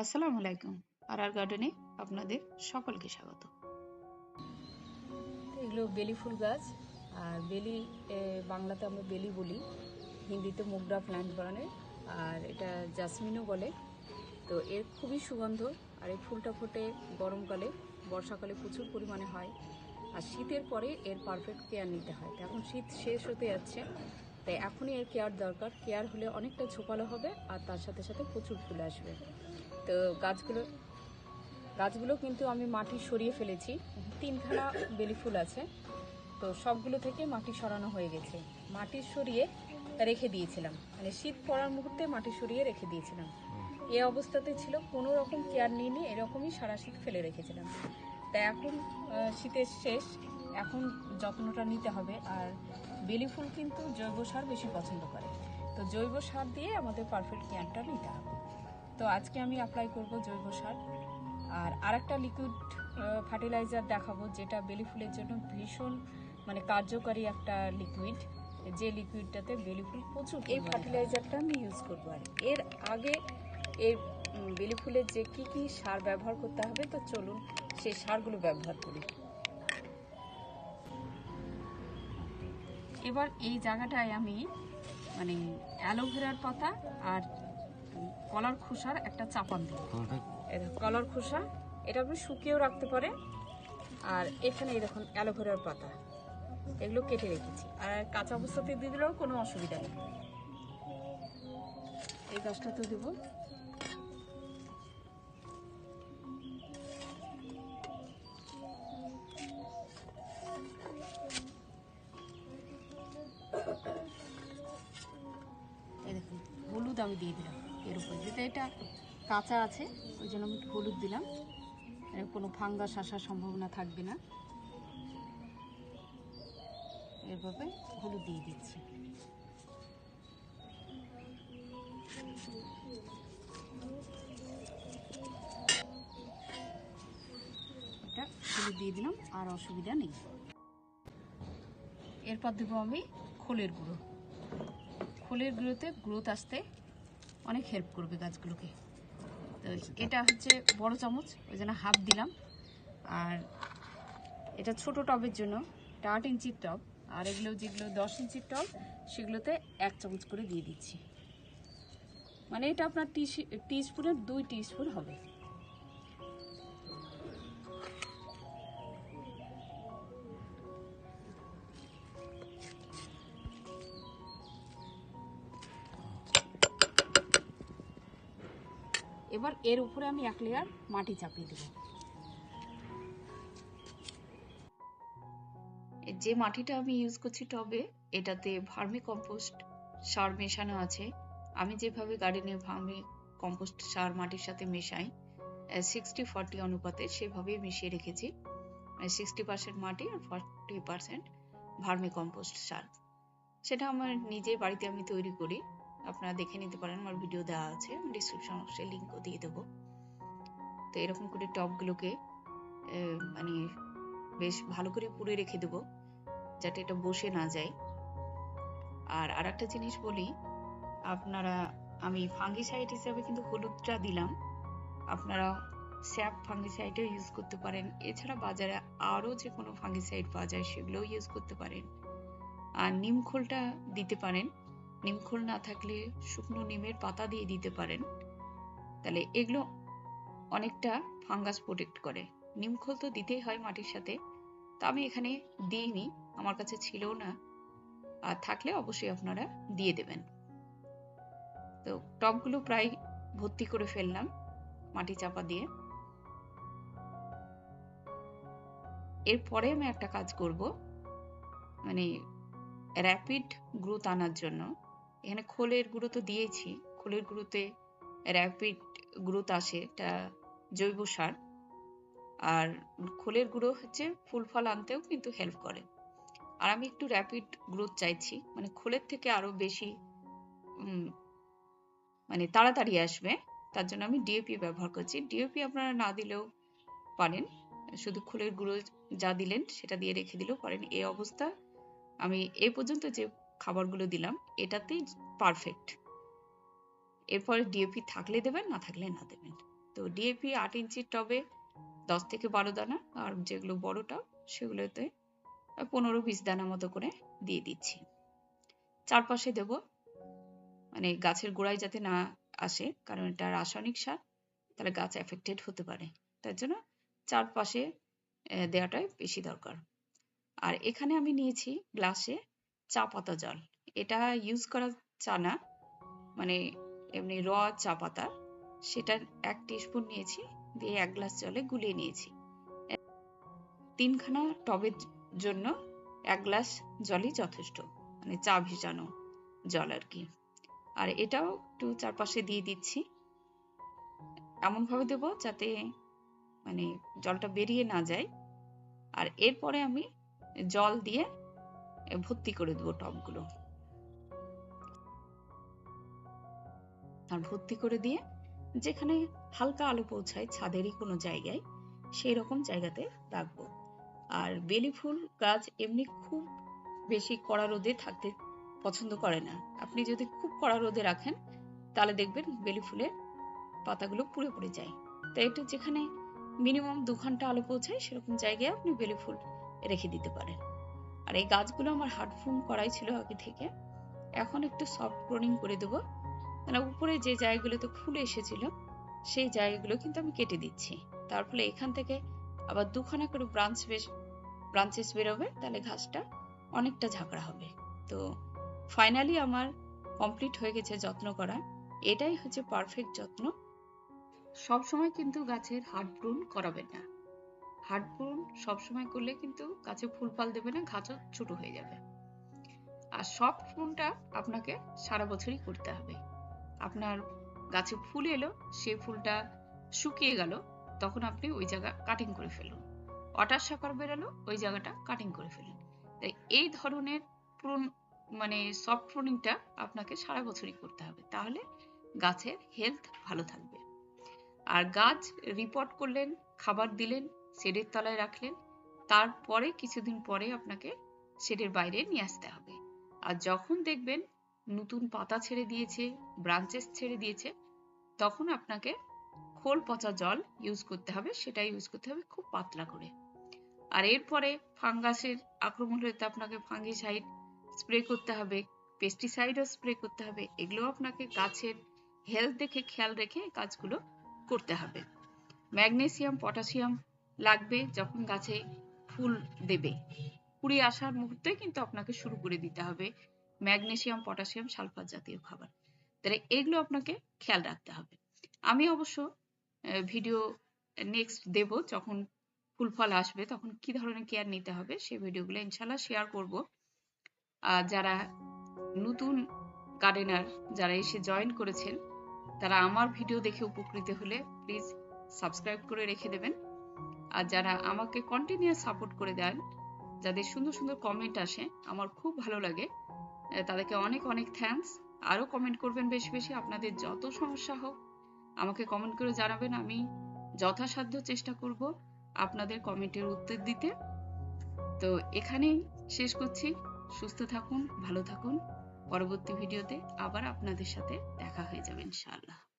আসসালামু আলাইকুম। আর আর গার্ডেনে আপনাদের সকলকে স্বাগত। এগুলো বেলি ফুল গাছ, আর বেলি বাংলাতে আমরা বেলি বলি। হিন্দিতে মুগডা প্ল্যান্ট বলে আর এটা জাসমিনও বলে। তো এর খুবই সুগন্ধ, আর এই ফুলটা ফোটে গরমকালে, বর্ষাকালে প্রচুর পরিমাণে হয়। আর শীতের পরে এর পারফেক্ট কেয়ার নিতে হয়। তো এখন শীত শেষ হতে যাচ্ছে, তাই এখনই এর কেয়ার দরকার। কেয়ার হলে অনেকটা ঝোপালো হবে, আর তার সাথে সাথে প্রচুর ফুল আসবে। তো গাছগুলো গাছগুলো কিন্তু আমি মাটি সরিয়ে ফেলেছি। তিনখানা বেলি ফুল আছে তো সবগুলো থেকে মাটি সরানো হয়ে গেছে। মাটি সরিয়ে রেখে দিয়েছিলাম। মানে শীত পড়ার মুহূর্তে মাটি সরিয়ে রেখে দিয়েছিলাম। এ অবস্থাতে ছিল কোনো রকম কেয়ার নিয়ে নিয়ে এরকমই সারা শীত ফেলে রেখেছিলাম। তা এখন শীতের শেষ এখন যত্নটা নিতে হবে। আর বেলি ফুল কিন্তু জৈব সার বেশি পছন্দ করে। তো জৈব সার দিয়ে আমাদের পারফেক্ট কেয়ারটা নিতে হবে। তো আজকে আমি অ্যাপ্লাই করব জৈব সার। আর আরেকটা লিকুইড ফার্টিলাইজার দেখাবো যেটা বেলি ফুলের জন্য ভীষণ মানে কার্যকারী একটা লিকুইড যে লিকুইডটাতে বেলি ফুল প্রচুর এই ফার্টিলাইজারটা আমি ইউজ করব আর এর আগে এই উম, বেলি ফুলের যে কি কি সার ব্যবহার করতে হবে তো চলুন সেই সারগুলো ব্যবহার করি। এবার এই জায়গাটায় আমি মানে অ্যালোভেরার পাতা আর কলার খোসার একটা চাপান দিই। কলার খোসা এটা আপনি শুকিয়েও রাখতে পারে। আর এখানে এই দেখুন অ্যালোভেরার পাতা। এগুলো কেটে রেখেছি। আর কাঁচা অবস্থাতে দিয়ে দিলেও কোনো অসুবিধা নেই। এই গাছটা তো দেবো। এই দেখুন হলুদ আমি দিয়ে দিলাম। এর উপরে যেটা এটা কাঁচা আছে, ওই জন্য আমি হলুদ দিলাম। এর কোনো ফাঙ্গাস আসার সম্ভাবনা থাকবে না। এভাবে হলুদ দিয়ে দিচ্ছি। এটা হলুদ দিয়ে দিলাম, আর অসুবিধা নেই। এরপর দেবো আমি খোলের গুঁড়ো। খোলের গুঁড়োতে গ্রোথ আসতে অনেক হেল্প করবে গাছগুলোকে। তো এটা হচ্ছে বড় চামচ, ওই জন্য হাফ দিলাম। আর এটা ছোট টবের জন্য, এটা আট ইঞ্চির টব। আর এগুলো যেগুলো দশ ইঞ্চির টব, সেগুলোতে এক চামচ করে দিয়ে দিচ্ছি। মানে এটা আপনার টি টিস্পুনের দুই টি স্পুন হবে। এবার এর উপরে আমি এক লেয়ার মাটি চাপিয়ে দেবো। যে মাটিটা আমি ইউজ করছি টবে, এটাতে ভার্মি কম্পোস্ট সার মেশানো আছে। আমি যেভাবে গার্ডেনে ভার্মি কম্পোস্ট সার মাটির সাথে মেশাই সিক্সটি ফর্টি অনুপাতে সেভাবেই মিশিয়ে রেখেছি। সিক্সটি পার্সেন্ট মাটি আর ফর্টি পার্সেন্ট ভার্মি কম্পোস্ট সার। সেটা আমার নিজে বাড়িতে আমি তৈরি করি। আপনারা দেখে নিতে পারেন আমার ভিডিও দেওয়া আছে আমি ডিসক্রিপশন বক্সে লিঙ্কও দিয়ে দেবো। তো এরকম করে টবগুলোকে আহ, মানে বেশ ভালো করে পুড়ে রেখে দেবো যাতে এটা বসে না যায়। আর আর একটা জিনিস বলি আপনারা আমি ফাঙ্গিসাইড হিসাবে কিন্তু হলুদটা দিলাম। আপনারা স্যাপ ফাঙ্গিসাইডও ইউজ করতে পারেন। এছাড়া বাজারে আরও যে কোনো ফাঙ্গিসাইড পাওয়া যায় সেগুলোও ইউজ করতে পারেন। আর নিম খোলটা দিতে পারেন। নিম খোল না থাকলে শুকনো নিমের পাতা দিয়ে দিতে পারেন। তাহলে এগুলো অনেকটা ফাঙ্গাস প্রোটেক্ট করে। নিম খোল তো দিতেই হয় মাটির সাথে। তা আমি এখানে দিইনি, আমার কাছে ছিল না। আর থাকলে অবশ্যই আপনারা দিয়ে দেবেন। তো টবগুলো প্রায় ভর্তি করে ফেললাম মাটি চাপা দিয়ে। এরপরে আমি একটা কাজ করব। মানে র্যাপিড গ্রোথ আনার জন্য। এখানে খোলের গুঁড়ো তো দিয়েছি। খোলের গুঁড়োতে র্যাপিড গ্রোথ আসে, এটা জৈব সার। আর খোলের গুঁড়ো হচ্ছে ফুল ফল আনতেও কিন্তু হেল্প করে। আর আমি একটু র্যাপিড গ্রোথ চাইছি মানে খোলের থেকে আরও বেশি মানে তাড়াতাড়ি আসবে। তার জন্য আমি ডিএপি ব্যবহার করছি। ডিএপি আপনারা না দিলেও পারেন। শুধু খোলের গুঁড়ো যা দিলেন সেটা দিয়ে রেখে দিলেও পারেন। এই অবস্থা আমি এ পর্যন্ত যে খাবারগুলো দিলাম এটাতেই পারফেক্ট এরপরে ডিএপি থাকলে দেবেন, না থাকলে না দেবেন। তো ডিএপি আট ইঞ্চির টবে দশ থেকে বারো দানা, আর যেগুলো বড় টব সেগুলোতে পনেরো বিশ দানা মতো করে দিয়ে দিচ্ছি। চারপাশে দেব মানে গাছের গোড়ায় যাতে না আসে, কারণ এটা রাসায়নিক সার, তাহলে গাছ এফেক্টেড হতে পারে। তার জন্য চারপাশে দেওয়াটাই বেশি দরকার। আর এখানে আমি নিয়েছি গ্লাসে চা পাতা জল। এটা ইউজ করা চা না মানে এমনি র চা পাতা। সেটা এক টিস্পুন নিয়েছি, দিয়ে এক গ্লাস জলে গুলিয়ে নিয়েছি। তিনখানা টবের জন্য এক গ্লাস জলই যথেষ্ট মানে চা ভিজানো জল আর কি। আর এটাও একটু চারপাশে দিয়ে দিচ্ছি। এমন ভাবে দেবো যাতে মানে জলটা বেরিয়ে না যায়। আর এরপরে আমি জল দিয়ে ভর্তি করে দেবো টবগুলো আর ভর্তি করে দিয়ে যেখানে হালকা আলো পৌঁছায় ছাদেরই কোনো জায়গায় সেই রকম জায়গাতে রাখব। আর বেলি ফুল গাছ এমনি খুব বেশি কড়া রোদে থাকতে পছন্দ করে না। আপনি যদি খুব কড়া রোদে রাখেন, তাহলে দেখবেন বেলি ফুলের পাতাগুলো পুড়ে পড়ে যায়। তাই একটু যেখানে মিনিমাম দু ঘণ্টা আলো পৌঁছায় সেরকম জায়গায় আপনি বেলি ফুল রেখে দিতে পারেন। আর এই গাছগুলো আমার হার্ড ফোন করাই ছিল আগে থেকে। এখন একটু সফট প্রনিং করে দেবো। মানে উপরে যে জায়গাগুলোতে ফুল এসেছিল, সেই জায়গাগুলো কিন্তু আমি কেটে দিচ্ছি। তার ফলে এখান থেকে আবার দুখানা করে ব্রাঞ্চ বেশ ব্রাঞ্চেস বেরোবে, তাহলে ঘাসটা অনেকটা ঝাঁকড়া হবে। তো ফাইনালি আমার কমপ্লিট হয়ে গেছে যত্ন করা। এটাই হচ্ছে পারফেক্ট যত্ন। সবসময় কিন্তু গাছের হার্ড প্রুন করাবেন না। হার্ড প্রুন সবসময় করলে কিন্তু গাছে ফুল ফল দেবে না, গাছও ছোট হয়ে যাবে। আর সফট প্রুনটা আপনাকে সারা বছরই করতে হবে। আপনার গাছে ফুল এলো সেই ফুলটা শুকিয়ে গেল, তখন আপনি ওই জায়গা কাটিং করে ফেলুন। অটার শাকার বেরোলো, ওই জায়গাটা কাটিং করে ফেলুন। তাই এই ধরনের প্রুন মানে সফট প্রুনিংটা আপনাকে সারা বছরই করতে হবে। তাহলে গাছের হেলথ ভালো থাকবে। আর গাছ রিপোর্ট করলেন, খাবার দিলেন শেডের তলায় রাখলেন। তারপরে কিছুদিন পরে আপনাকে শেডের বাইরে নিয়ে আসতে হবে। আর যখন দেখবেন নতুন পাতা ছেড়ে দিয়েছে ব্রাঞ্চেস ছেড়ে দিয়েছে, তখন আপনাকে খোল পচা জল ইউজ করতে হবে। সেটা ইউজ করতে হবে খুব পাতলা করে। আর এরপরে ফাঙ্গাসের আক্রমণ হলে আপনাকে ফাঙ্গিসাইড স্প্রে করতে হবে পেস্টিসাইডও স্প্রে করতে হবে। এগুলো আপনাকে গাছের হেলথ দেখে খেয়াল রেখে কাজগুলো করতে হবে। ম্যাগনেসিয়াম পটাশিয়াম লাগবে যখন গাছে ফুল দেবে। কুড়ি আসার মুহূর্তে কিন্তু আপনাকে শুরু করে দিতে হবে ম্যাগনেসিয়াম পটাশিয়াম সালফার জাতীয় খাবার। তাহলে এগুলো আপনাকে খেয়াল রাখতে হবে। আমি অবশ্য ভিডিও নেক্সট দেব যখন ফুল ফল আসবে, তখন কি ধরনের কেয়ার নিতে হবে সেই ভিডিওগুলো ইনশাল্লাহ শেয়ার করব। আর যারা নতুন গার্ডেনার যারা এসে জয়েন করেছেন, তারা আমার ভিডিও দেখে উপকৃত হলে প্লিজ সাবস্ক্রাইব করে রেখে দেবেন। আর যারা আমাকে কন্টিনিউয়াস সাপোর্ট করে দেন, যাদের সুন্দর সুন্দর কমেন্ট আসে, আমার খুব ভালো লাগে। তাদেরকে অনেক অনেক থ্যাঙ্কস আরও কমেন্ট করবেন বেশি বেশি, আপনাদের যত সমস্যা হোক, আমাকে কমেন্ট করে জানাবেন। আমি যথাসাধ্য চেষ্টা করব আপনাদের কমেন্টের উত্তর দিতে। তো এখানেই শেষ করছি। সুস্থ থাকুন, ভালো থাকুন। পরবর্তী ভিডিওতে আবার আপনাদের সাথে দেখা হয়ে যাবে ইনশাআল্লাহ।